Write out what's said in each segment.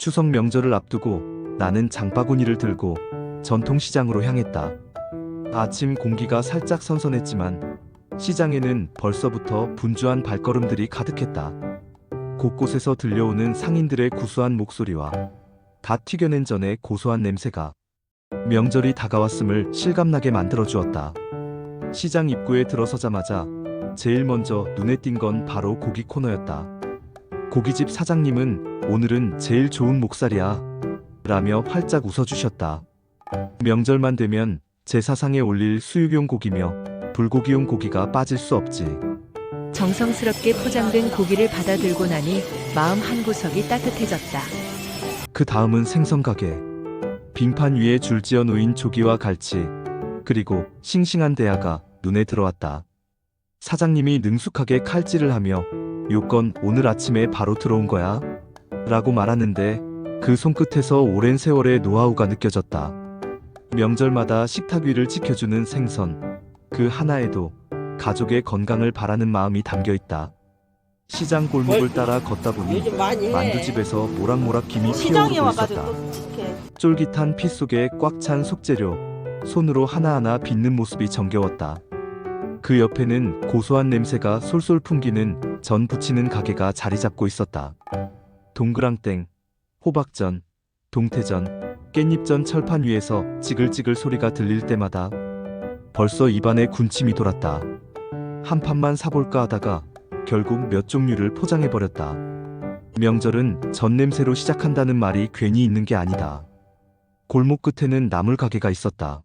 추석 명절을 앞두고 나는 장바구니를 들고 전통시장으로 향했다. 아침 공기가 살짝 선선했지만 시장에는 벌써부터 분주한 발걸음들이 가득했다. 곳곳에서 들려오는 상인들의 구수한 목소리와 다 튀겨낸 전의 고소한 냄새가 명절이 다가왔음을 실감나게 만들어 주었다. 시장 입구에 들어서자마자 제일 먼저 눈에 띈 건 바로 고기 코너였다. 고깃집 사장님은 오늘은 제일 좋은 목살이야. 라며 활짝 웃어주셨다. 명절만 되면 제사상에 올릴 수육용 고기며 불고기용 고기가 빠질 수 없지. 정성스럽게 포장된 고기를 받아 들고 나니 마음 한 구석이 따뜻해졌다. 그 다음은 생선 가게. 빙판 위에 줄지어 놓인 조기와 갈치, 그리고 싱싱한 대하가 눈에 들어왔다. 사장님이 능숙하게 칼질을 하며 요건 오늘 아침에 바로 들어온 거야. 라고 말하는데 그 손끝에서 오랜 세월의 노하우가 느껴졌다. 명절마다 식탁 위를 지켜주는 생선. 그 하나에도 가족의 건강을 바라는 마음이 담겨 있다. 시장 골목을 따라 걷다 보니 요즘 많이 해. 만두집에서 모락모락 김이 시장에 피어오르고 와가지고 있었다. 또 이렇게 쫄깃한 피 속에 꽉 찬 속재료, 손으로 하나하나 빚는 모습이 정겨웠다. 그 옆에는 고소한 냄새가 솔솔 풍기는 전 부치는 가게가 자리 잡고 있었다. 동그랑땡, 호박전, 동태전, 깻잎전 철판 위에서 지글지글 소리가 들릴 때마다 벌써 입안에 군침이 돌았다. 한 판만 사볼까 하다가 결국 몇 종류를 포장해버렸다. 명절은 전 냄새로 시작한다는 말이 괜히 있는 게 아니다. 골목 끝에는 나물 가게가 있었다.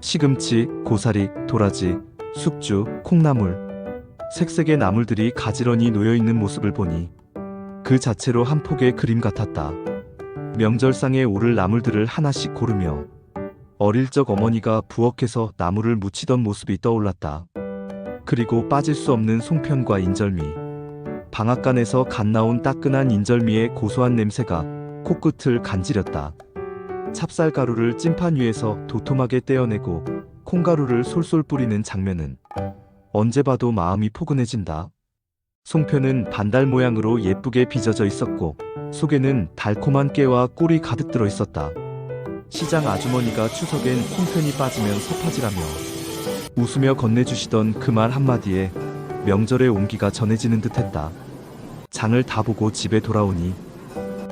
시금치, 고사리, 도라지, 숙주, 콩나물. 색색의 나물들이 가지런히 놓여 있는 모습을 보니 그 자체로 한 폭의 그림 같았다. 명절상에 오를 나물들을 하나씩 고르며 어릴 적 어머니가 부엌에서 나물을 무치던 모습이 떠올랐다. 그리고 빠질 수 없는 송편과 인절미. 방앗간에서 갓 나온 따끈한 인절미의 고소한 냄새가 코끝을 간지렸다. 찹쌀가루를 찐판 위에서 도톰하게 떼어내고 콩가루를 솔솔 뿌리는 장면은 언제 봐도 마음이 포근해진다. 송편은 반달 모양으로 예쁘게 빚어져 있었고 속에는 달콤한 깨와 꿀이 가득 들어 있었다. 시장 아주머니가 추석엔 송편이 빠지면 섭하지라며 웃으며 건네주시던 그 말 한마디에 명절의 온기가 전해지는 듯했다. 장을 다 보고 집에 돌아오니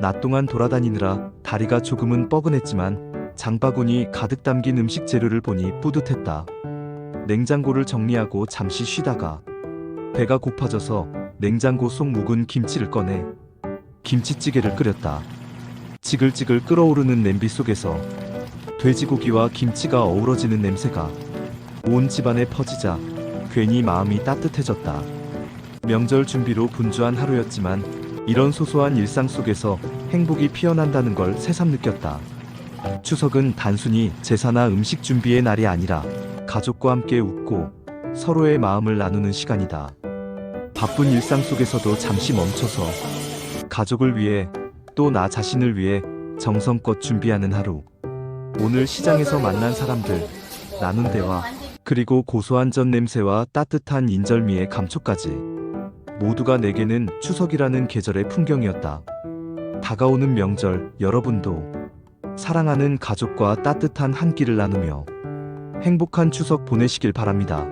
낮 동안 돌아다니느라 다리가 조금은 뻐근했지만 장바구니 가득 담긴 음식 재료를 보니 뿌듯했다. 냉장고를 정리하고 잠시 쉬다가 배가 고파져서 냉장고 속 묵은 김치를 꺼내 김치찌개를 끓였다. 지글지글 끓어오르는 냄비 속에서 돼지고기와 김치가 어우러지는 냄새가 온 집안에 퍼지자 괜히 마음이 따뜻해졌다. 명절 준비로 분주한 하루였지만 이런 소소한 일상 속에서 행복이 피어난다는 걸 새삼 느꼈다. 추석은 단순히 제사나 음식 준비의 날이 아니라 가족과 함께 웃고 서로의 마음을 나누는 시간이다. 바쁜 일상 속에서도 잠시 멈춰서 가족을 위해 또 나 자신을 위해 정성껏 준비하는 하루. 오늘 시장에서 만난 사람들, 나눈 대화, 그리고 고소한 전 냄새와 따뜻한 인절미의 감촉까지. 모두가 내게는 추석이라는 계절의 풍경이었다. 다가오는 명절, 여러분도 사랑하는 가족과 따뜻한 한 끼를 나누며 행복한 추석 보내시길 바랍니다.